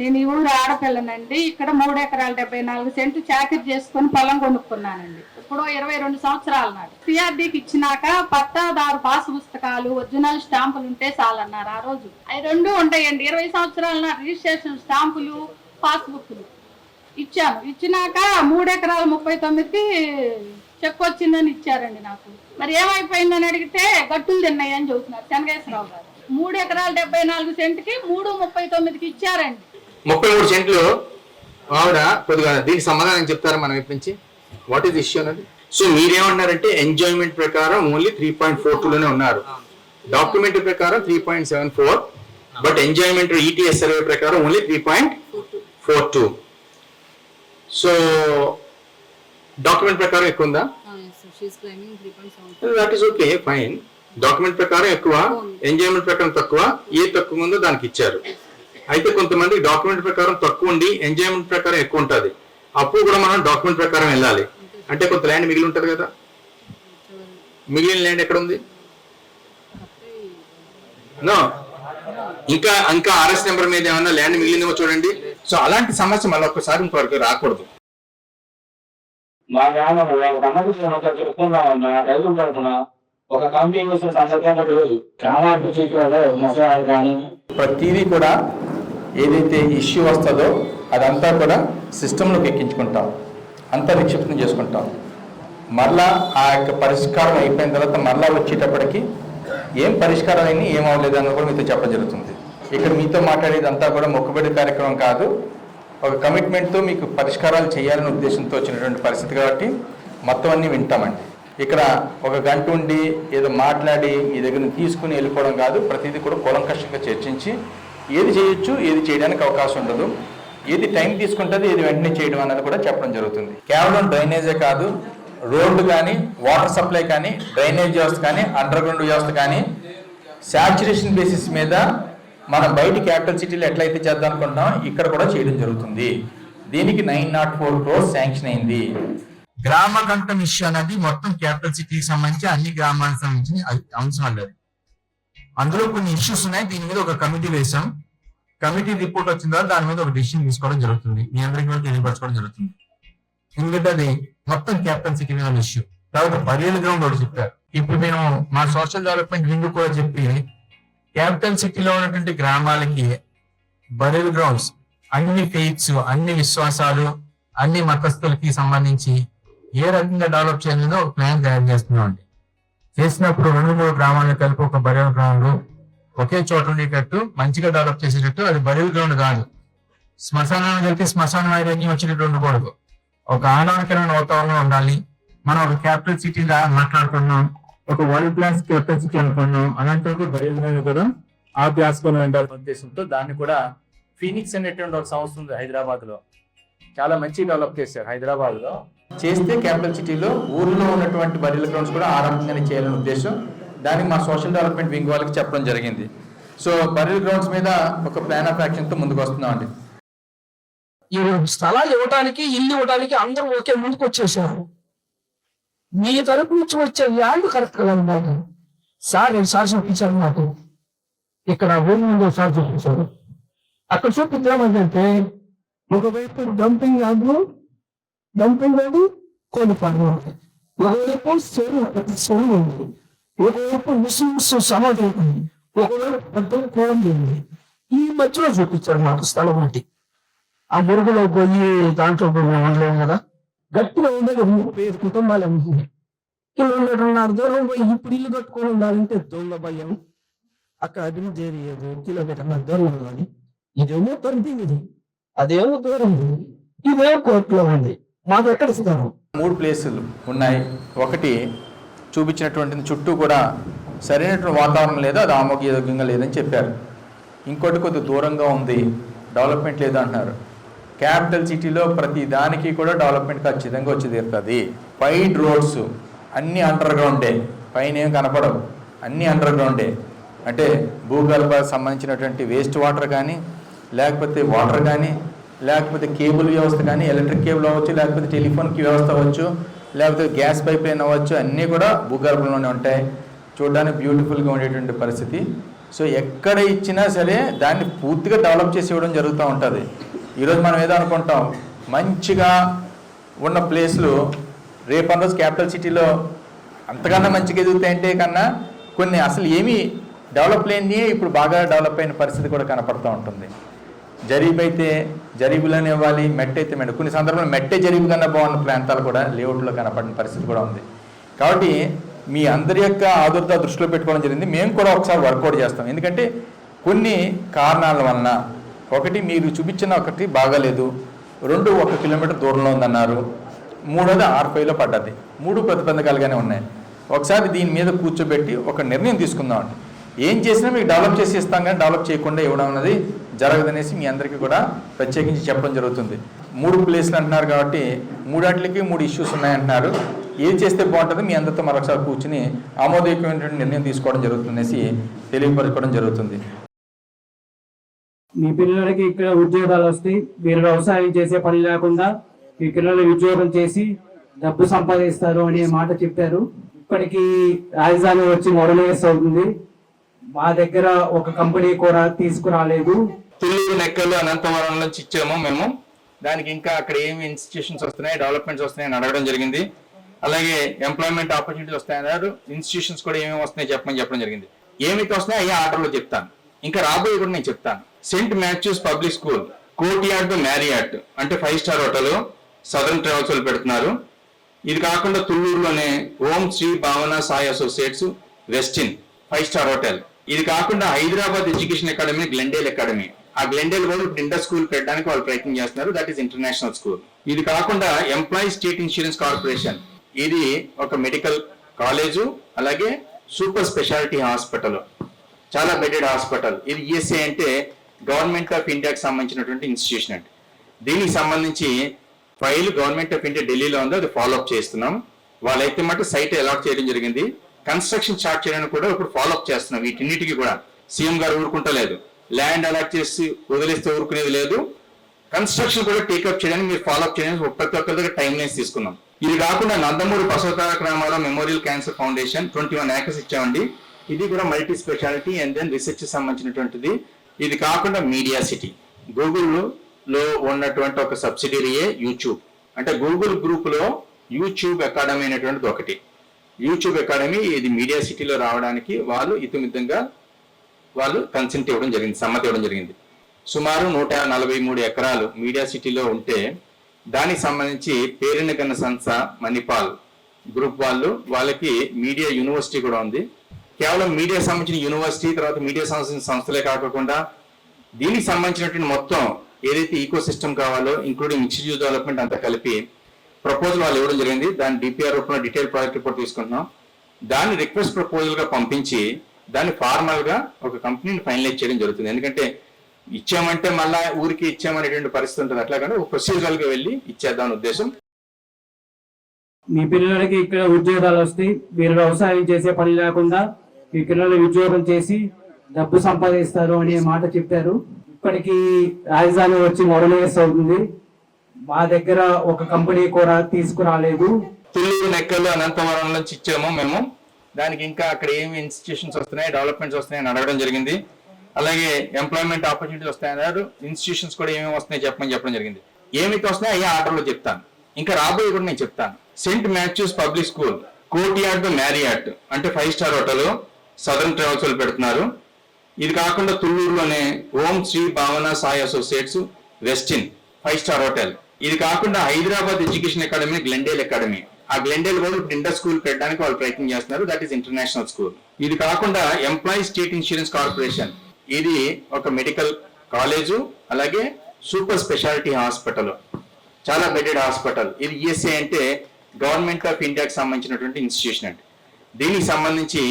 నేను ఈ ఊరు ఆడపిల్లనండి. ఇక్కడ మూడు ఎకరాల డెబ్బై నాలుగు సెంట్లు చాకరీ చేసుకొని పొలం కొనుక్కున్నానండి. ఇప్పుడు ఇరవై రెండు సంవత్సరాల నాడు. సిఆర్డీకి ఇచ్చినాక పట్టాదారు పాస్ పుస్తకాలు ఒరిజినల్ స్టాంపులు ఉంటే చాలన్నారు ఆ రోజు. అవి రెండు ఉంటాయండి. ఇరవై సంవత్సరాల నాడు రిజిస్ట్రేషన్ స్టాంపులు పాస్బుక్లు ఇచ్చాను. ఇచ్చినాక మూడు ఎకరాల ముప్పై తొమ్మిదికి చెక్ వచ్చిందని ఇచ్చారండి నాకు. మరి ఏమైపోయిందని అడిగితే గట్టులు తిన్నాయి అని చెబుతున్నారు. చెనగేశ్వరరావు గారు. మూడు ఎకరాల డెబ్బై నాలుగు సెంట్కి మూడు ముప్పై తొమ్మిదికి ఇచ్చారండి. ముప్పై మూడు సెంట్లు. ఆవిడ కొద్దిగా దీనికి సమాధానం చెప్తారా మనం ఇప్పటి నుంచి? వాట్ ఈస్ ఇష్యూ అన్నది సో మీరేమన్నారంటే ఎంజాయ్మెంట్ ప్రకారం ఓన్లీ త్రీ పాయింట్ ఫోర్లోనే ఉన్నారు. డాక్యుమెంట్ ప్రకారం three point seven four but enjoyment ETS survey ప్రకారం only three point four two so document ప్రకారం ఎక్కువ ఉందా that is okay fine document ప్రకారం ఎక్కువ ఎంజాయ్మెంట్ ప్రకారం తక్కువ ఏ తక్కువ ఉందో దానికి ఇచ్చారు. అయితే కొంతమంది డాక్యుమెంట్ ప్రకారం తక్కువ ఉండి ఎంజాయ్మెంట్ ప్రకారం ఎక్కువ ఉంటుంది. అప్పుడు కూడా మనం డాక్యుమెంట్ ప్రకారం వెళ్ళాలి. అంటే కొంత ల్యాండ్ మిగిలి ఉంటుంది కదా. మిగిలిన ల్యాండ్ ఎక్కడ ఉంది నో. ఇంకా ఇంకా ఆర్ఎస్ నెంబర్ మీద ఏమన్నా ల్యాండ్ మిగిలిందేమో చూడండి. సో అలాంటి సమస్య మళ్ళీ ఒక్కసారి ఇంకొకరికి రాకూడదు. మా రైతుల తరఫున ఒక కంపెనీ సందర్భంగా ప్రతిదీ కూడా ఏదైతే ఇష్యూ వస్తుందో అదంతా కూడా సిస్టంలోకి ఎక్కించుకుంటాం. అంతా నిక్షిప్తం చేసుకుంటాం. మరలా ఆ యొక్క పరిష్కారం అయిపోయిన తర్వాత మరలా వచ్చేటప్పటికి ఏం పరిష్కారం అయింది ఏం అవ్వలేదు అన్నది కూడా మీతో చెప్పడం జరుగుతుంది. ఇక్కడ మీతో మాట్లాడేది అంతా కూడా మొక్కుబడి కార్యక్రమం కాదు. ఒక కమిట్మెంట్తో మీకు పరిష్కారాలు చేయాలనే ఉద్దేశంతో వచ్చినటువంటి పరిస్థితి కాబట్టి మొత్తం అన్నీ వింటామండి. ఇక్కడ ఒక గంట ఉండి ఏదో మాట్లాడి మీ దగ్గర తీసుకుని వెళ్ళిపోవడం కాదు. ప్రతిదీ కూడా కూలంకషంగా చర్చించి ఏది చేయొచ్చు ఏది చేయడానికి అవకాశం ఉండదు. ఏది టైం తీసుకుంటుంది ఏది వెంటనే చేయడం అనేది కూడా చెప్పడం జరుగుతుంది. కేవలం డ్రైనేజే కాదు రోడ్డు కానీ వాటర్ సప్లై కానీ డ్రైనేజ్ వ్యవస్థ కానీ అండర్ గ్రౌండ్ వ్యవస్థ కానీ శాచురేషన్ బేసిస్ మీద మనం బయట క్యాపిటల్ సిటీలో ఎట్లయితే చేద్దాం అనుకుంటున్నాం ఇక్కడ కూడా చేయడం జరుగుతుంది. దీనికి nine naught four crores sanction అయింది. గ్రామ కంఠం ఇష్యూ అనేది మొత్తం క్యాపిటల్ సిటీకి సంబంధించి అన్ని గ్రామాలకు సంబంధించిన అంశం అన్నది అందులో కొన్ని ఇష్యూస్ ఉన్నాయి దీని మీద ఒక కమిటీ వేశాం. కమిటీ రిపోర్ట్ వచ్చిన తర్వాత దాని మీద ఒక డిసిషన్ తీసుకోవడం జరుగుతుంది. మీ అందరికీ కూడా తెలియపరచుకోవడం జరుగుతుంది. ఎందుకంటే అది మొత్తం క్యాపిటల్ సిటీ మీద ఇష్యూ తర్వాత బరియల్ గ్రౌండ్ ఒకటి చెప్పారు. ఇప్పుడు మేము మా సోషల్ డెవలప్మెంట్ వింగ్ కూడా చెప్పి క్యాపిటల్ సిటీలో ఉన్నటువంటి గ్రామాలకి బరియల్ గ్రౌండ్స్ అన్ని ఫెయిత్స్ అన్ని విశ్వాసాలు అన్ని మతస్థులకి సంబంధించి ఏ రకంగా డెవలప్ చేయాలో ఒక ప్లాన్ తయారు చేస్తున్నాం అండి చేసినప్పుడు రెండు మూడు గ్రామాలను కలిపి ఒక బరియల్ గ్రౌండ్ ఒకే చోట ఉండేటట్టు మంచిగా డెవలప్ చేసేటట్టు అది బరిల్ గ్రౌండ్ కాదు. శ్మశానాన్ని కలిపి శ్మశాన వైరాగ్యం వచ్చినట్టు ఉండకూడదు. ఒక ఆనందకరమైన వాతావరణం ఉండాలి. మనం ఒక క్యాపిటల్ సిటీలా మాట్లాడుకున్నాం ఒక వరల్డ్ క్లాస్ క్యాపిటల్ సిటీ అనుకున్నాం. అలాంటి బరియల్ గ్రౌండ్ కూడా ఆ బ్యాస్కొని ఉద్దేశంతో దాన్ని కూడా ఫీనిక్స్ అనేటువంటి ఒక సంస్థ ఉంది హైదరాబాద్లో చాలా మంచి డెవలప్ చేశారు హైదరాబాద్లో చేస్తే క్యాపిటల్ సిటీలో ఊర్లో ఉన్నటువంటి బరిల్ గ్రౌండ్స్ కూడా ఆరంభంగానే చేయాలనే ఉద్దేశం. దానికి మా సోషల్ డెవలప్మెంట్ వింగ్ వాళ్ళకి చెప్పడం జరిగింది. సో బరియల్ గ్రౌండ్స్ మీద ఒక ప్లాన్ ఆఫ్ యాక్షన్తో ముందుకు వస్తున్నాం అండి ఈ స్థలాలు ఇవ్వడానికి ఇల్లు ఇవ్వడానికి అందరూ ఒకే ముందుకు వచ్చేసారు. మీ తరపు నుంచి వచ్చే ల్యాండ్ కరెక్ట్గా ఉండాలి సార్ నేను సార్ చూపించారు నాకు. ఇక్కడ ఊరి ముందు సార్ చూపించారు. అక్కడ చూపించామంటే ఒకవైపు డంపింగ్ యార్డు డంపింగ్ యార్డు కోడి ఫార్మ్ ఉంది ఒకవైపు చెరువు చెరువు ఉంది. ఒకవైపు ముస్లిమ్స్ సమాధి ఒకవైపు పెద్ద కోడి ఉంది ఈ మధ్యలో చూపించారు నాకు స్థలం అంటే. ఆ మురుగులో పోయి దాంట్లో పోయి మేము ఉండలేము కదా. గట్టిగా ఉండేది ముప్పై ఐదు కుటుంబాలు ఉంది. కిలోమీటర్న్నర దూరం పోయి ఇప్పుడు ఇల్లు కట్టుకొని ఉండాలంటే దొంగ భయం. అక్కడ అభివృద్ధి చేయదు కిలోమీటర్న్నర దూరం ఉండాలి ఇదేమో తొంభై ఇది. అదేమో దూరం ఉంది. ఇదేమో కోర్టులో ఉంది. మాకు ఎక్కడ ఇస్తారు మూడు ప్లేసులు ఉన్నాయి. ఒకటి చూపించినటువంటి చుట్టూ కూడా సరైనటువంటి వాతావరణం లేదు అది ఆమోగ్యయోగ్యంగా లేదని చెప్పారు. ఇంకోటి కొద్ది దూరంగా ఉంది డెవలప్మెంట్ లేదు అంటున్నారు. క్యాపిటల్ సిటీలో ప్రతి దానికి కూడా డెవలప్మెంట్ ఖచ్చితంగా వచ్చి తీరుతుంది. పైడ్ రోడ్స్ అన్ని అండర్ గ్రౌండే పైన ఏం కనపడవు అన్నీ అండర్ గ్రౌండే అంటే భూగర్భ సంబంధించినటువంటి వేస్ట్ వాటర్ కానీ లేకపోతే వాటర్ కానీ లేకపోతే కేబుల్ వ్యవస్థ కానీ ఎలక్ట్రిక్ కేబుల్ అవ్వచ్చు లేకపోతే టెలిఫోన్కి వ్యవస్థ అవ్వచ్చు లేకపోతే గ్యాస్ పైప్ లైన్ అవ్వచ్చు అన్నీ కూడా భూగర్భంలోనే ఉంటాయి. చూడడానికి బ్యూటిఫుల్గా ఉండేటువంటి పరిస్థితి. సో ఎక్కడ ఇచ్చినా సరే దాన్ని పూర్తిగా డెవలప్ చేసి ఇవ్వడం జరుగుతూ ఉంటుంది. ఈరోజు మనం ఏదో అనుకుంటాం మంచిగా ఉన్న ప్లేస్లు రేపు రోజు క్యాపిటల్ సిటీలో అంతకన్నా మంచిగా ఎదుగుతాయంటే కన్నా కొన్ని అసలు ఏమీ డెవలప్ లేని ఇప్పుడు బాగా డెవలప్ అయిన పరిస్థితి కూడా కనపడుతూ ఉంటుంది. జరీబు అయితే జరీబులోనే ఇవ్వాలి మెట్ అయితే మెట్ కొన్ని సందర్భాల్లో మెట్టే జరీబు కన్నా బాగున్న ప్రాంతాలు కూడా లేఅవుట్లో కనపడిన పరిస్థితి కూడా ఉంది. కాబట్టి మీ అందరి యొక్క ఆదుర్త దృష్టిలో పెట్టుకోవడం జరిగింది. మేము కూడా ఒకసారి వర్కౌట్ చేస్తాం. ఎందుకంటే కొన్ని కారణాల వలన ఒకటి మీరు చూపించిన ఒకటి బాగాలేదు. రెండు ఒక కిలోమీటర్ దూరంలో ఉందన్నారు. మూడోది ఆర్ఫైలో పడ్డది. మూడు ప్రతిబంధకాలుగానే ఉన్నాయి. ఒకసారి దీని మీద కూర్చోబెట్టి ఒక నిర్ణయం తీసుకుందామండి. ఏం చేసినా మీకు డెవలప్ చేసి ఇస్తాం కానీ డెవలప్ చేయకుండా ఇవ్వడం అనేది జరగదనేసి మీ అందరికీ కూడా ప్రత్యేకించి చెప్పడం జరుగుతుంది. మూడు ప్లేస్లు అంటున్నారు కాబట్టి మూడాట్లకి మూడు ఇష్యూస్ ఉన్నాయంటున్నారు. ఏది చేస్తే బాగుంటుంది మీ అందరితో మరొకసారి కూర్చుని ఆమోదయోగ్యమైనటువంటి నిర్ణయం తీసుకోవడం జరుగుతుందనేసి తెలియపరచుకోవడం జరుగుతుంది. మీ పిల్లలకి ఇక్కడ ఉద్యోగాలు వస్తాయి. మీరు వ్యవసాయం చేసే పని లేకుండా మీ పిల్లలు ఉద్యోగం చేసి డబ్బు సంపాదిస్తారు అనే మాట చెప్పారు. ఇప్పటికీ రాజధాని వచ్చి మొదలైస్ అవుతుంది. మా దగ్గర ఒక కంపెనీ కూడా తీసుకురాలేదు. తుళ్ళూరు నెక్కలు అనంతవరం నుంచి ఇచ్చాము మేము. దానికి ఇంకా అక్కడ ఏమి ఇన్స్టిట్యూషన్స్ వస్తున్నాయి డెవలప్మెంట్స్ వస్తున్నాయని అడగడం జరిగింది. అలాగే ఎంప్లాయ్మెంట్ ఆపర్చునిటీస్ వస్తాయన్నారు ఇన్స్టిట్యూషన్స్ కూడా ఏమేమి వస్తున్నాయి చెప్పమని చెప్పడం జరిగింది. ఏమైతే వస్తున్నాయో అయ్యే ఆర్డర్లో చెప్తాను. ఇంకా రాబోయే కూడా నేను చెప్తాను. Saint Mathews public school Courtyard Marriott అంటే five star hotel Southern Travels వాళ్ళు పెడుతున్నారు. ఇది కాకుండా తుళ్ళూరులోనే Om Sri Bhavana Sai Associates Westin five star hotel. ఇది కాకుండా Hyderabad education academy Glendale academy. ఆ గ్లెండేల్ వాళ్ళు ఇప్పుడు ఇంటర్ స్కూల్ పెట్టడానికి వాళ్ళు ప్రయత్నం చేస్తున్నారు. దట్ ఈస్ ఇంటర్నేషనల్ స్కూల్ ఇది కాకుండా ఎంప్లాయీ స్టేట్ ఇన్సూరెన్స్ కార్పొరేషన్ ఇది ఒక మెడికల్ కాలేజు అలాగే సూపర్ స్పెషాలిటీ హాస్పిటల్ చాలా బెడెడ్ హాస్పిటల్ ఇది ఈఎస్ఐ అంటే గవర్నమెంట్ ఆఫ్ ఇండియాకి సంబంధించినటువంటి ఇన్స్టిట్యూషన్ అండి. దీనికి సంబంధించి ఫైల్ గవర్నమెంట్ ఆఫ్ ఇండియా ఢిల్లీలో ఉందో. అది ఫాలో అప్ చేస్తున్నాం. వాళ్ళైతే మటు సైట్ అలాట్ చేయడం జరిగింది. కన్స్ట్రక్షన్ స్టార్ట్ చేయడానికి కూడా ఇప్పుడు ఫాలో అప్ చేస్తున్నాం వీటిన్నిటికీ కూడా. సీఎం గారు ఊరుకుంటలేదు. ల్యాండ్ అలాట్ చేసి వదిలేస్తే ఊరుకునేది లేదు. కన్స్ట్రక్షన్ కూడా టేకప్ చేయడానికి మీరు ఫాలో అప్ చేయడానికి ప్రతి ఒక్కరి దగ్గర టైం లైన్స్ తీసుకున్నాం. ఇది కాకుండా Nandamuri Basavatarakam memorial cancer foundation twenty one acres ఇచ్చామండి. ఇది కూడా multi speciality and then research సంబంధించినటువంటిది. ఇది కాకుండా మీడియా సిటీ గూగుల్లో ఉన్నటువంటి ఒక సబ్సిడరీయే యూట్యూబ్ అంటే గూగుల్ గ్రూప్లో యూట్యూబ్ అకాడమీ అనేటువంటిది ఒకటి. యూట్యూబ్ అకాడమీ ఇది మీడియా సిటీలో రావడానికి వాళ్ళు ఇతిమితంగా వాళ్ళు కన్సెంట్ ఇవ్వడం జరిగింది సమ్మతి ఇవ్వడం జరిగింది. సుమారు నూట నలభై మూడు ఎకరాలు మీడియా సిటీలో ఉంటే దానికి సంబంధించి పేరుని సంస్థ మణిపాల్ గ్రూప్ వాళ్ళు వాళ్ళకి మీడియా యూనివర్సిటీ కూడా ఉంది. కేవలం మీడియా సంబంధించిన యూనివర్సిటీ తర్వాత మీడియా సంబంధించిన సంస్థలే కాకుండా దీనికి సంబంధించినటువంటి మొత్తం ఏదైతే ఈకో సిస్టమ్ కావాలో ఇంక్లూడింగ్ ఇన్స్టిట్యూట్ డెవలప్మెంట్ అంతా కలిపి ప్రపోజల్ వాళ్ళు ఇవ్వడం జరిగింది. దాని డిపిఆర్ రూపంలో డీటెయిల్ ప్రాజెక్ట్ రిపోర్ట్ తీసుకుంటున్నాం. దాన్ని రిక్వెస్ట్ ప్రపోజల్గా పంపించి దాన్ని ఫార్మల్గా ఒక కంపెనీని ఫైనలైజ్ చేయడం జరుగుతుంది. ఎందుకంటే ఇచ్చామంటే మళ్ళా ఊరికి ఇచ్చామనేటువంటి పరిస్థితి ఉంటుంది. అట్లా కానీ ఒక ప్రొసీజరల్గా వెళ్ళి ఇచ్చేద్దాం ఉద్దేశం. మీ పిల్లలకి ఇక్కడ ఉద్యోగాలు వస్తాయి. మీరు వ్యవసాయం చేసే పని లేకుండా మీ పిల్లలు ఉద్యోగం చేసి డబ్బు సంపాదిస్తారు అనే మాట చెప్పారు. ఇప్పటికి రాజధాని వచ్చి మొదలైస్ అవుతుంది. మా దగ్గర ఒక కంపెనీ కూడా తీసుకురాలేదు. తుళ్ళూరు నెక్కలు అనంతవరం నుంచి ఇచ్చాము మేము. దానికి ఇంకా అక్కడ ఏమి ఇన్స్టిట్యూషన్స్ వస్తున్నాయి డెవలప్మెంట్స్ వస్తున్నాయని అడగడం జరిగింది. అలాగే ఎంప్లాయ్మెంట్ ఆపర్చునిటీస్ వస్తాయన్నారు ఇన్స్టిట్యూషన్స్ కూడా ఏమేమి వస్తున్నాయి చెప్పమని చెప్పడం జరిగింది. ఏమైతే వస్తున్నాయో అయ్యే ఆర్డర్లో చెప్తాను. ఇంకా రాబోయే కూడా నేను చెప్తాను. Saint Mathews public school Courtyard Marriott అంటే five star hotel Southern Travels వాళ్ళు పెడుతున్నారు. ఇది కాకుండా తుళ్ళూరులోనే Om Sri Bhavana Sai Associates Westin five star hotel. ఇది కాకుండా Hyderabad education academy Glendale academy. ఆ గ్లెండేల్ వాళ్ళు ఇప్పుడు ఇంటర్ స్కూల్ పెట్టడానికి వాళ్ళు ప్రయత్నం చేస్తున్నారు. దట్ ఈస్ ఇంటర్నేషనల్ స్కూల్ ఇది కాకుండా ఎంప్లాయీ స్టేట్ ఇన్సూరెన్స్ కార్పొరేషన్ ఇది ఒక మెడికల్ కాలేజు అలాగే సూపర్ స్పెషాలిటీ హాస్పిటల్ చాలా బెడెడ్ హాస్పిటల్ ఇది ఈఎస్ఐ అంటే గవర్నమెంట్ ఆఫ్ ఇండియాకి సంబంధించినటువంటి ఇన్స్టిట్యూషన్ అండి. దీనికి సంబంధించి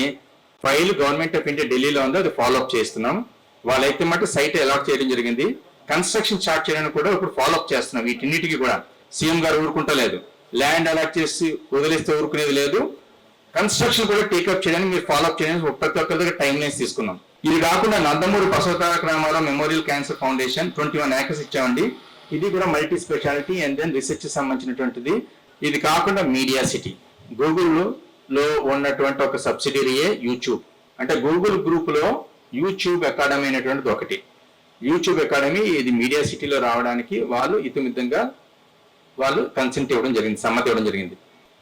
ఫైల్ గవర్నమెంట్ ఆఫ్ ఇండియా ఢిల్లీలో ఉందో. అది ఫాలో అప్ చేస్తున్నాం. వాళ్ళైతే మటు సైట్ అలాట్ చేయడం జరిగింది. కన్స్ట్రక్షన్ స్టార్ట్ చేయడానికి కూడా ఇప్పుడు ఫాలో అప్ చేస్తున్నాం వీటిన్నిటికీ కూడా. సీఎం గారు ఊరుకుంటలేదు. ల్యాండ్ అలాట్ చేసి వదిలేస్తే ఊరుకునేది లేదు. కన్స్ట్రక్షన్ కూడా టేకప్ చేయడానికి మీరు ఫాలో అప్ చేయడానికి ప్రతి ఒక్కరి దగ్గర టైం లైన్స్ తీసుకున్నాం. ఇది కాకుండా Nandamuri Basavatarakam memorial cancer foundation twenty one acres ఇచ్చామండి. ఇది కూడా multi speciality and then research సంబంధించినటువంటిది. ఇది కాకుండా మీడియా సిటీ గూగుల్లో ఉన్నటువంటి ఒక సబ్సిడరీయే యూట్యూబ్ అంటే గూగుల్ గ్రూప్లో యూట్యూబ్ అకాడమీ అనేటువంటిది ఒకటి. యూట్యూబ్ అకాడమీ ఇది మీడియా సిటీలో రావడానికి వాళ్ళు ఇతిమితంగా వాళ్ళు కన్సెంట్ ఇవ్వడం జరిగింది సమ్మతి ఇవ్వడం జరిగింది.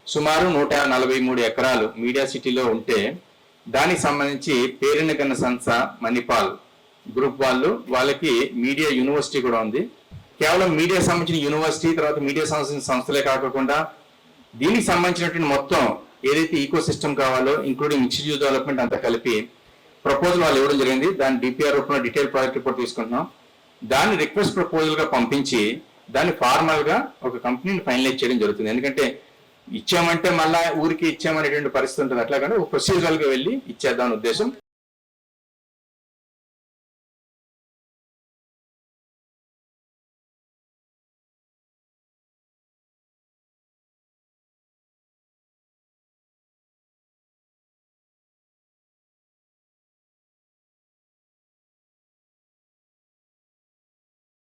సుమారు నూట నలభై మూడు ఎకరాలు మీడియా సిటీలో ఉంటే దానికి సంబంధించి పేరుని సంస్థ మణిపాల్ గ్రూప్ వాళ్ళు వాళ్ళకి మీడియా యూనివర్సిటీ కూడా ఉంది. కేవలం మీడియా సంబంధించిన యూనివర్సిటీ తర్వాత మీడియా సంబంధించిన సంస్థలే కాకుండా దీనికి సంబంధించినటువంటి మొత్తం ఏదైతే ఈకో సిస్టమ్ కావాలో ఇంక్లూడింగ్ ఇన్స్టిట్యూట్ డెవలప్మెంట్ అంతా కలిపి ప్రపోజల్ వాళ్ళు ఇవ్వడం జరిగింది. దాని డిపిఆర్ రూపంలో డీటెయిల్ ప్రాజెక్ట్ రిపోర్ట్ తీసుకుంటున్నాం. దాన్ని రిక్వెస్ట్ ప్రపోజల్గా పంపించి దాన్ని ఫార్మల్గా ఒక కంపెనీని ఫైనలైజ్ చేయడం జరుగుతుంది. ఎందుకంటే ఇచ్చామంటే మళ్ళా ఊరికి ఇచ్చామనేటువంటి పరిస్థితి ఉంటుంది. అట్లా కానీ ఒక ప్రొసీజరల్గా వెళ్ళి ఇచ్చేద్దాం ఉద్దేశం.